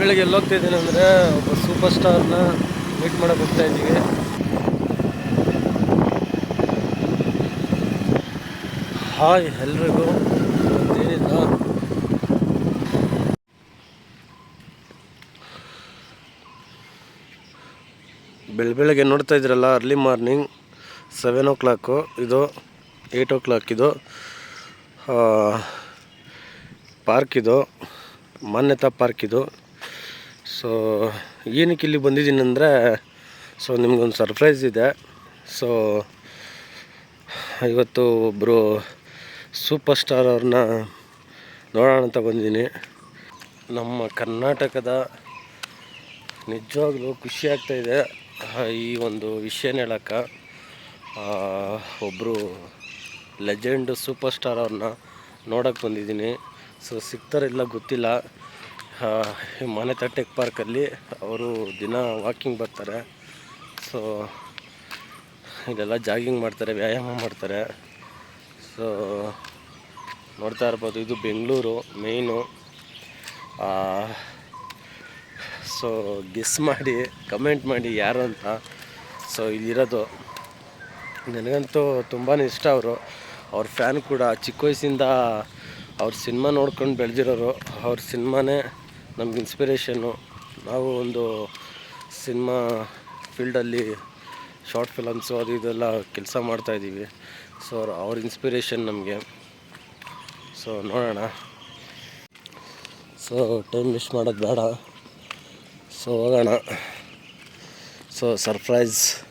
ಬೆಳಗ್ಗೆ ಎಲ್ಲಿ ಹೋಗ್ತಾ ಅಂದರೆ ಒಬ್ಬ ಸೂಪರ್ ಸ್ಟಾರ್ನ ಮೀಟ್ ಮಾಡೋಕೆ ಹೋಗ್ತಾ ಇದ್ದೀವಿ. ಹಾಯ್ ಎಲ್ರಿಗೂ. ಏನಿಲ್ಲ. ಬೆಳ ಬೆಳಗ್ಗೆ ನೋಡ್ತಾ ಇದ್ರಲ್ಲ early morning seven o'clock ಇದು ಏಯ್ಟ್ ಓ ಕ್ಲಾಕ್ ಇದು ಪಾರ್ಕ್ ಇದು. ಮಾನ್ಯತಾ ಪಾರ್ಕ್ ಇದು. ಸೊ ಏನಕ್ಕೆ ಇಲ್ಲಿ ಬಂದಿದ್ದೀನಿ ಅಂದರೆ ಸೊ ನಿಮ್ಗೊಂದು ಸರ್ಪ್ರೈಸ್ ಇದೆ. ಸೊ ಇವತ್ತು ಒಬ್ಬರು ಸೂಪರ್ ಸ್ಟಾರ್ ಅವ್ರನ್ನ ನೋಡೋಣ ಅಂತ ಬಂದಿದ್ದೀನಿ. ನಮ್ಮ ಕರ್ನಾಟಕದ ನಿಜವಾಗ್ಲೂ ಖುಷಿ ಆಗ್ತಾಯಿದೆ ಈ ಒಂದು ವಿಷಯನ ಹೇಳೋಕ್ಕೆ. ಒಬ್ಬರು ಲೆಜೆಂಡ್ ಸೂಪರ್ ಸ್ಟಾರ್ ಅವ್ರನ್ನ ನೋಡೋಕ್ಕೆ ಬಂದಿದ್ದೀನಿ. ಸೊ ಸಿಗ್ತಾರಿಲ್ಲ ಗೊತ್ತಿಲ್ಲ. ಮಾನ್ಯತಾ ಟೆಕ್ ಪಾರ್ಕಲ್ಲಿ ಅವರು ದಿನ ವಾಕಿಂಗ್ ಬರ್ತಾರೆ. ಸೊ ಇಲ್ಲೆಲ್ಲ ಜಾಗಿಂಗ್ ಮಾಡ್ತಾರೆ, ವ್ಯಾಯಾಮ ಮಾಡ್ತಾರೆ. ಸೊ ನೋಡ್ತಾ ಇರ್ಬೋದು, ಇದು ಬೆಂಗಳೂರು ಮೇಯ್ನು ಸೊ ಗೆಸ್ ಮಾಡಿ ಕಮೆಂಟ್ ಮಾಡಿ ಯಾರು ಅಂತ. ಸೊ ಇಲ್ಲಿರೋದು. ನನಗಂತೂ ತುಂಬಾ ಇಷ್ಟ ಅವರು. ಅವ್ರ ಫ್ಯಾನ್ ಕೂಡ, ಚಿಕ್ಕ ವಯಸ್ಸಿಂದ ಅವ್ರ ಸಿನಿಮಾ ನೋಡ್ಕೊಂಡು ಬೆಳೆದಿರೋರು. ಅವ್ರ ಸಿನಿಮಾನೇ ನಮ್ಗೆ ಇನ್ಸ್ಪಿರೇಷನ್ನು ನಾವು ಒಂದು ಸಿನಿಮಾ ಫೀಲ್ಡಲ್ಲಿ ಶಾರ್ಟ್ ಫಿಲಮ್ಸು ಅದು ಇದೆಲ್ಲ ಕೆಲಸ ಮಾಡ್ತಾಯಿದ್ದೀವಿ ಸೊ ಅವ್ರ ಅವ್ರ ಇನ್ಸ್ಪಿರೇಷನ್ ನಮಗೆ. ಸೊ ನೋಡೋಣ. ಸೊ ಟೈಮ್ ಮಿಸ್ ಮಾಡೋದು ಬೇಡ. ಸೊ ಹೋಗೋಣ. ಸೊ ಸರ್ಪ್ರೈಸ್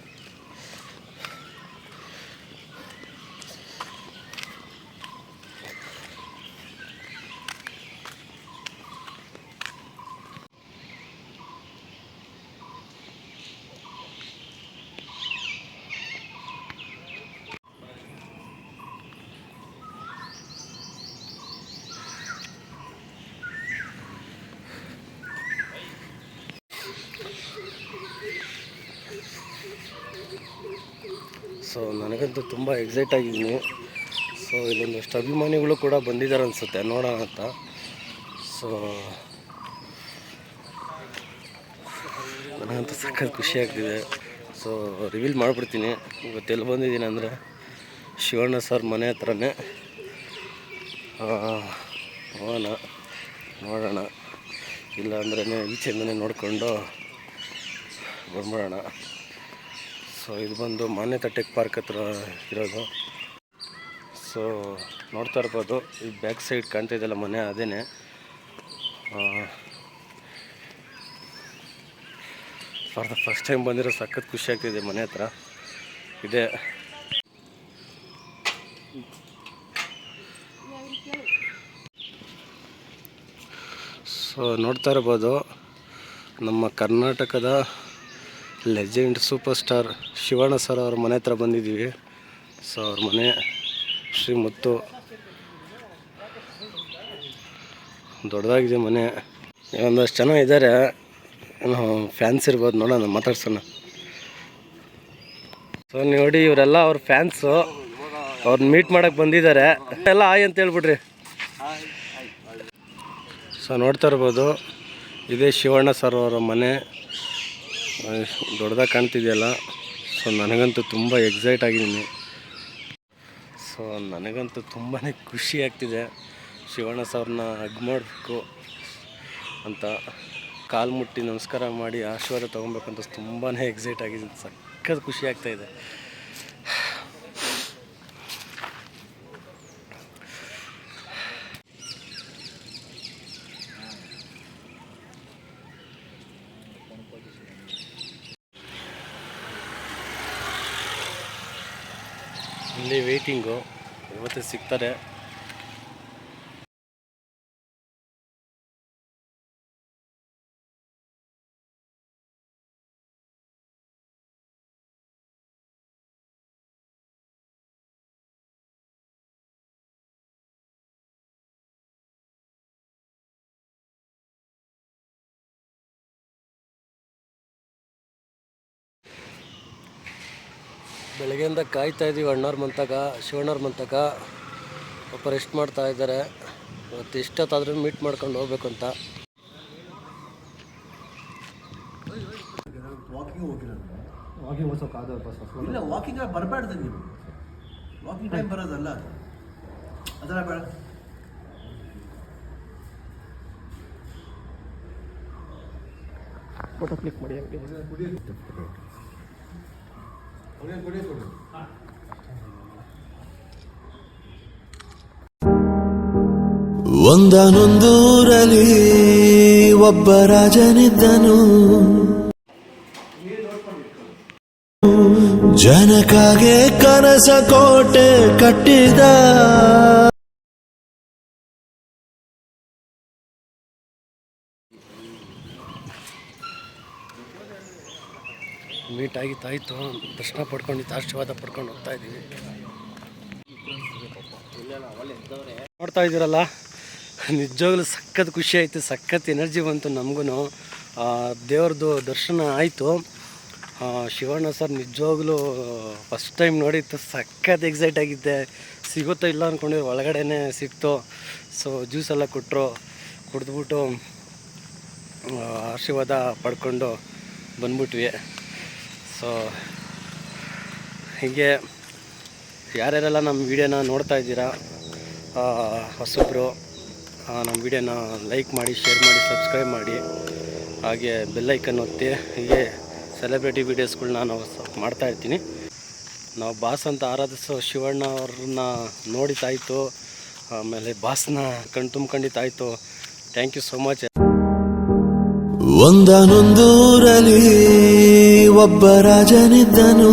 ಸೊ ನನಗಂತೂ ತುಂಬ ಎಕ್ಸೈಟ್ ಆಗಿದ್ದೀನಿ. ಸೊ ಇಲ್ಲೊಂದಷ್ಟು ಅಭಿಮಾನಿಗಳು ಕೂಡ ಬಂದಿದ್ದಾರೆ ಅನಿಸುತ್ತೆ ನೋಡೋಣ ಅಂತ. ಸೊ ನನಗಂತೂ ಸಖತ್ ಖುಷಿ ಆಗ್ತಿದೆ. ಸೊ ರಿವೀಲ್ ಮಾಡಿಬಿಡ್ತೀನಿ. ಇವತ್ತು ಎಲ್ಲಿ ಬಂದಿದ್ದೀನಿ ಅಂದರೆ ಶಿವಣ್ಣ ಸರ್ ಮನೆ ಹತ್ರನೇ. ಹೋಗೋಣ, ನೋಡೋಣ. ಇಲ್ಲ ಅಂದ್ರೆ ಈಚೆಯಿಂದನೇ ನೋಡಿಕೊಂಡು ಬಂದ್ಬಿಡೋಣ. ಸೊ, ಇದು ಬಂದು ಮಾನ್ಯತ ಟೆಕ್ ಪಾರ್ಕ್ ಹತ್ರ ಇರೋದು. ಸೊ, ನೋಡ್ತಾ ಇರ್ಬೋದು, ಈ ಬ್ಯಾಕ್ ಸೈಡ್ ಕಾಣ್ತಾ ಇದೆಯಲ್ಲ ಮನೆ ಅದೇನೆ. ಫಾರ್ ದ ಫಸ್ಟ್ ಟೈಮ್ ಬಂದಿರೋ ಸಖತ್ ಖುಷಿ ಆಗ್ತಿದೆ ಮನೆ ಹತ್ರ. ಇದೆ. ಸೊ, ನೋಡ್ತಾ ಇರ್ಬೋದು, ನಮ್ಮ ಕರ್ನಾಟಕದ legend super star Shivanna sir ಅವ್ರ ಮನೆ ಹತ್ರ ಬಂದಿದ್ದೀವಿ. ಸೊ ಅವ್ರ ಮನೆ ಶ್ರೀಮುತ್ತು. ದೊಡ್ಡದಾಗಿದೆ ಮನೆ. ಒಂದಷ್ಟು ಜನ ಇದ್ದಾರೆ. ಫ್ಯಾನ್ಸ್ ಇರ್ಬೋದು ನೋಡೋಣ, ಮಾತಾಡ್ಸೋಣ. ಸೊ ನೋಡಿ, ಇವರೆಲ್ಲ ಅವ್ರ ಫ್ಯಾನ್ಸು. ಅವ್ರನ್ನ ಮೀಟ್ ಮಾಡೋಕ್ಕೆ ಬಂದಿದ್ದಾರೆ. ಎಲ್ಲ ಆಯ್ ಅಂತ ಹೇಳ್ಬಿಡ್ರಿ. ಸೊ ನೋಡ್ತಾ ಇರ್ಬೋದು, ಇದೇ ಶಿವಣ್ಣ ಸರ್ ಅವರ ಮನೆ. ದೊಡ್ಡದಾಗಿ ಕಾಣ್ತಿದೆಯಲ್ಲ? ಸೊ ನನಗಂತೂ ತುಂಬ ಎಕ್ಸೈಟ್ ಆಗಿದ್ದೀನಿ. ಸೊ ನನಗಂತೂ ತುಂಬಾ ಖುಷಿ ಆಗ್ತಿದೆ. ಶಿವಣ್ಣ ಸರ್ನ ಹಗ್ ಮಾಡಬೇಕು ಅಂತ. ಕಾಲು ಮುಟ್ಟಿ ನಮಸ್ಕಾರ ಮಾಡಿ ಆಶೀರ್ವಾದ ತೊಗೊಬೇಕಂತ ತುಂಬಾ ಎಕ್ಸೈಟ್ ಆಗಿದ್ದೀನಿ. ಸಖತ್ ಖುಷಿ ಆಗ್ತಾಯಿದೆ ಇಲ್ಲಿ ವೆಯ್ಟಿಂಗು ಇವತ್ತು ಸಿಗ್ತಾರೆ ಬೆಳಗ್ಗೆಯಿಂದ ಕಾಯ್ತಾ ಇದ್ದೀವಿ ಅಣ್ಣವ್ರ ಮಂತಕ ಶಿವಣ್ಣವ್ರ ಮಂತಕ. ಪಾಪ ರೆಸ್ಟ್ ಮಾಡ್ತಾ ಇದ್ದಾರೆ. ಇವತ್ತು ಇಷ್ಟೊತ್ತಾದ್ರೂ ಮೀಟ್ ಮಾಡ್ಕೊಂಡು ಹೋಗ್ಬೇಕು ಅಂತ. ವಾಕಿಂಗ್ ಹೋಗಿಲ್ಲ ವಾಕಿಂಗ್ ಓಸೋಕ್ಕಾಗಲ್ಲ ಬಸ್ ಇಲ್ಲ ವಾಕಿಂಗ್ ಬರಬಾರ್ದು ನೀವು. ವಾಕಿಂಗ್ ಟೈಮ್ ಬರೋದಲ್ಲ ಅದರ ಬೇಡ. ಫೋಟೋ ಕ್ಲಿಕ್ ಮಾಡಿ ಒಂದನೊಂದೂರಲ್ಲಿ ಒಬ್ಬ ರಾಜನಿದ್ದನು. ಜನಕಾಗೆ ಕನಸ ಕೋಟೆ ಕಟ್ಟಿದ. ಮೀಟ್ ತಾಯಿತು ದರ್ಶನ ಪಡ್ಕೊಂಡಿತ್ತು ಆಶೀರ್ವಾದ ಪಡ್ಕೊಂಡು ಹೋಗ್ತಾ ಇದ್ದೀವಿ. ನೋಡ್ತಾ ಇದ್ದೀರಲ್ಲ, ನಿಜವಾಗ್ಲೂ ಸಖತ್ ಖುಷಿ ಆಯಿತು, ಸಖತ್ ಎನರ್ಜಿ ಬಂತು ನಮಗೂ ದೇವ್ರದ್ದು ದರ್ಶನ ಆಯಿತು. ಶಿವಣ್ಣ ಸರ್ ನಿಜವಾಗ್ಲೂ ಫಸ್ಟ್ ಟೈಮ್ ನೋಡಿತ್ತು ಸಖತ್ ಎಕ್ಸೈಟ್ ಆಗಿದ್ದೆ. ಸಿಗುತ್ತೋ ಇಲ್ಲ ಅಂದ್ಕೊಂಡಿರೋ ಒಳಗಡೆನೇ ಸಿಕ್ತು. ಸೊ ಜ್ಯೂಸ್ ಎಲ್ಲ ಕೊಟ್ಟರು ಕುಡಿದ್ಬಿಟ್ಟು ಆಶೀರ್ವಾದ ಪಡ್ಕೊಂಡು ಬಂದ್ಬಿಟ್ವಿ. ಸೊ ಹೀಗೆ ಯಾರ್ಯಾರೆಲ್ಲ ನಮ್ಮ ವಿಡಿಯೋನ ನೋಡ್ತಾ ಇದ್ದೀರಾ ಹೊಸಬ್ರು ನಮ್ಮ ವಿಡಿಯೋನ ಲೈಕ್ ಮಾಡಿ, ಶೇರ್ ಮಾಡಿ, ಸಬ್ಸ್ಕ್ರೈಬ್ ಮಾಡಿ, ಹಾಗೆ ಬೆಲ್ಲೈಕನ್ ಒತ್ತಿ, ಹೀಗೆ ಸೆಲೆಬ್ರಿಟಿ ವೀಡಿಯೋಸ್ಗಳ್ನ ನಾನು ಮಾಡ್ತಾ ಇರ್ತೀನಿ. ನಾವು ಬಾಸ್ ಅಂತ ಆರಾಧಿಸೋ ಶಿವಣ್ಣ ಅವ್ರನ್ನ ನೋಡಿತಾಯಿತು ಆಮೇಲೆ ಬಾಸ್ನ ಕಣ್ ತುಂಬ್ಕೊಂಡಿದ್ದಾಯಿತು ಥ್ಯಾಂಕ್ ಯು ಸೋ ಮಚ್ ಒಂದನೊಂದೂರಲ್ಲಿ ಒಬ್ಬ ರಾಜನಿದ್ದನು.